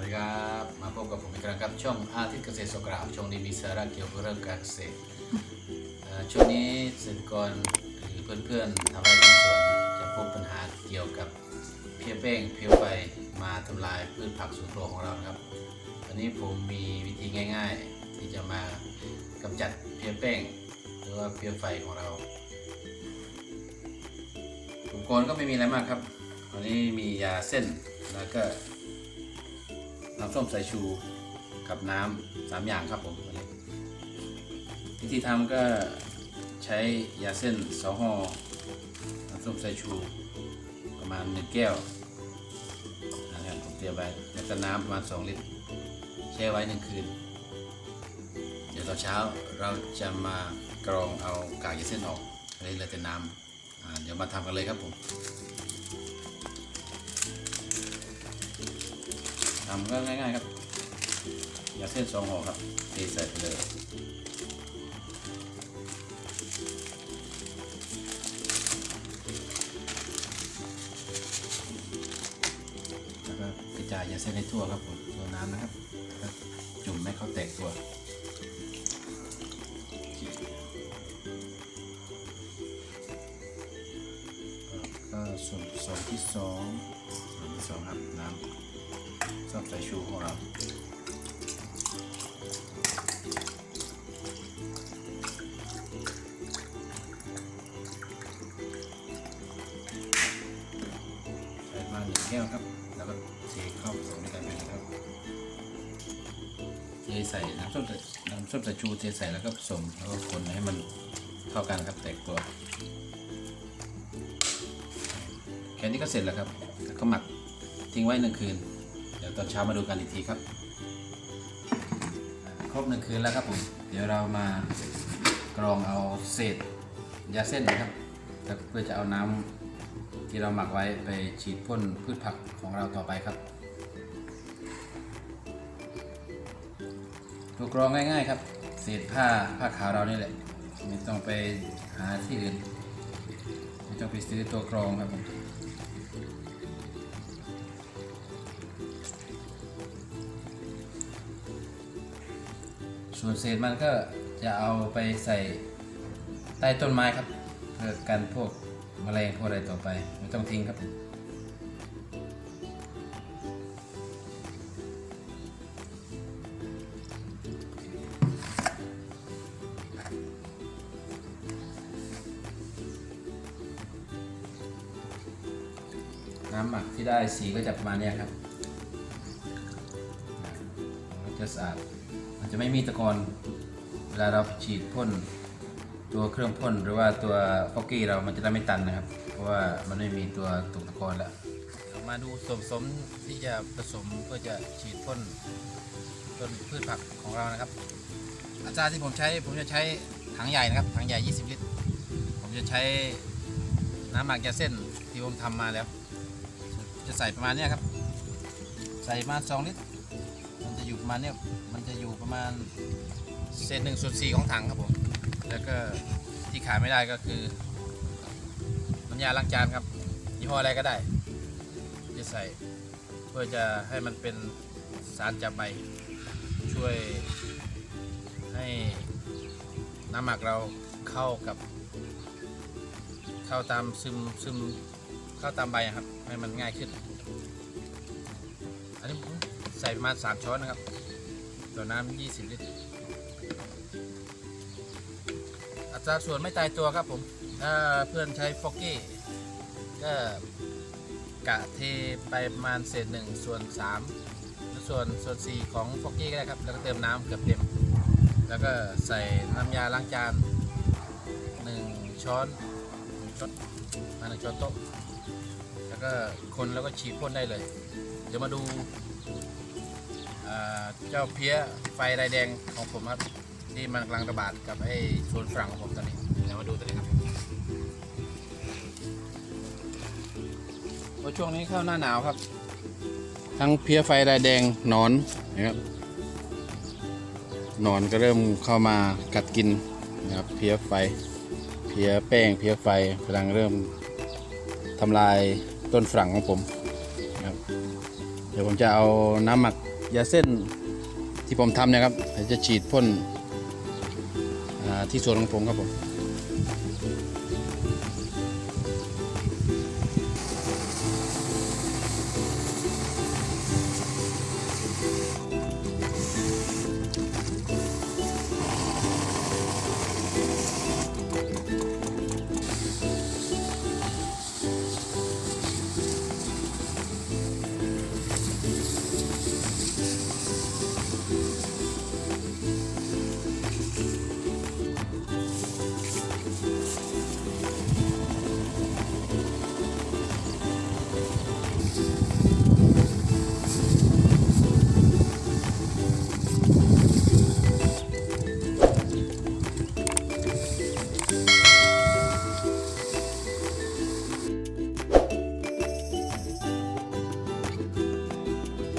วัสดีครับ มาพบกับผมอีกครั้งครับช่องอาทิตย์เกษตรสกราวช่องนี้มีสาระเกี่ยวกับเรื่องการเกษตรช่วงนี้เกษตรกรหรือเพื่อนๆทำไร่ทำสวนจะพบปัญหาเกี่ยวกับเพี้ยแป้งเพี้ยไฟมาทำลายพืชผักสวนครัวของเราครับวันนี้ผมมีวิธีง่าย ๆ ที่จะมากำจัดเพี้ยแป้งหรือว่าเพี้ยไฟของเราอุปกรณ์ก็ไม่มีอะไรมากครับวันนี้มียาเส้นแล้วก็ น้ำส้มสายชูกับน้ำสามอย่างครับผมวิธีทำก็ใช้ยาเส้นสองห่อน้ำส้มสายชู ประมาณหนึ่งแก้วนะครับผมเตรียมไว้แล้วก็น้ำประมาณสองลิตรแช่ไว้หนึ่งคืน เดี๋ยวตอนเช้าเราจะมากรองเอากากยาเส้นออกอันนี้เหลือแต่น้ำเดี๋ยวมาทำกันเลยครับผม ทำก็ง่ายๆครับยาเส้นสองห่อครับเทใส่ไปเลยแล้วก็กระจายยาเส้นให้ทั่วครับผมตัวน้ำนะครับจุ่มให้เขาแตกตัวก็ส่วนผสมที่สองส่วนที่สองครับน้ำ ชอบใส่ชูของเราใส่มาหนึ่งแก้วครับ แล้วก็เทเข้าผสมด้วยกันไปเลยครับเทใส่น้ำส้มน้ำส้มสายชูเทใส่แล้วก็ผสมแล้วก็คนให้มันเข้ากันครับแตกตัวแค่นี้ก็เสร็จแล้วครับ แล้วก็หมักทิ้งไว้หนึ่งคืน อนเช้ามาดูกันอีกทีครับ ครบหนึ่งคืนแล้วครับผม เดี๋ยวเรามากรองเอาเศษยาเส้นนะครับ เพื่อจะเอาน้ำที่เราหมักไว้ไปฉีดพ่นพืชผักของเราต่อไปครับตัวกรองง่าย ๆ ครับ เศษผ้าผ้าขาวเรานี่แหละไม่ต้องไปหาที่อื่นไม่ต้องไปซื้อตัวกรองครับผม ส่วนเศษมันก็จะเอาไปใส่ใต้ต้นไม้ครับ เพื่อกันพวกแมลงพวกอะไรต่อไป ไม่ต้องทิ้งครับน้ำหมักที่ได้สีก็จะประมาณนี้ครับ จะสะอาด จะไม่มีตะกอนเวลาเราฉีดพ่นตัวเครื่องพ่นหรือว่าตัวฟอกกี้เรามันจะได้ไม่ตันนะครับ เพราะว่ามันไม่มีตัวตกตะกอนแล้วเรามาดูส่วนผสมที่จะผสมเพื่อจะฉีดพ่นต้นพืชผักของเรานะครับอัตราที่ผมใช้ผมจะใช้ถังใหญ่นะครับถังใหญ่ 20 ลิตร ผมจะใช้น้ำหมักยาเส้นที่ผมทำมาแล้ว จะใส่ประมาณนี้ครับ ใส่มา 2 ลิตร อยู่ประมาณเนี้ยมันจะอยู่ประมาณเศษหนึ่งส่วนสี่ของถังครับผม แล้วก็ที่ขายไม่ได้ก็คือน้ำยาล้างจานครับยี่ห้ออะไรก็ได้ จะใส่เพื่อจะให้มันเป็นสารจับใบ ช่วยให้น้ำหมักเราเข้ากับ เข้าตามซึมซึมเข้าตามใบครับ ให้มันง่ายขึ้น ใส่ประมาณ 3 ช้อนนะครับ ต่อน้ำ20 ลิตร อัตราส่วนไม่ตายตัวครับผมถ้าเพื่อนใช้ฟอกกี้ก็กะเทไปประมาณเศษหนึ่งส่วน3แล้วส่วนส่วน4ของฟอกกี้ก็ได้ครับ แล้วก็เติมน้ำเกือบเต็ม แล้วก็ใส่น้ำยาล้างจาน1ช้อนหนึ่งช้อนมาหนึ่งช้อนโต๊ะ แล้วก็คนแล้วก็ฉีดพ่นได้เลย เดี๋ยวมาดู เจ้าเพี้ยไฟลายแดงของผมครับที่มันกำลังระบาดกับไอ้สวนฝรั่งของผมตอนนี้เดี๋ยวมาดูตัวนี้ครับเพราะช่วงนี้เข้าหน้าหนาวครับ ทั้งเพี้ยไฟลายแดงหนอนนะครับหนอนก็เริ่มเข้ามากัดกินนะครับเพี้ยไฟ เพี้ยแป้งเพี้ยไฟกำลังเริ่มทำลายต้นฝรั่งของผมนะครับเดี๋ยวผมจะเอาน้ำหมัก ยาเส้นที่ผมทำเนี่ยครับจะฉีดพ่นที่สวนของผมครับผม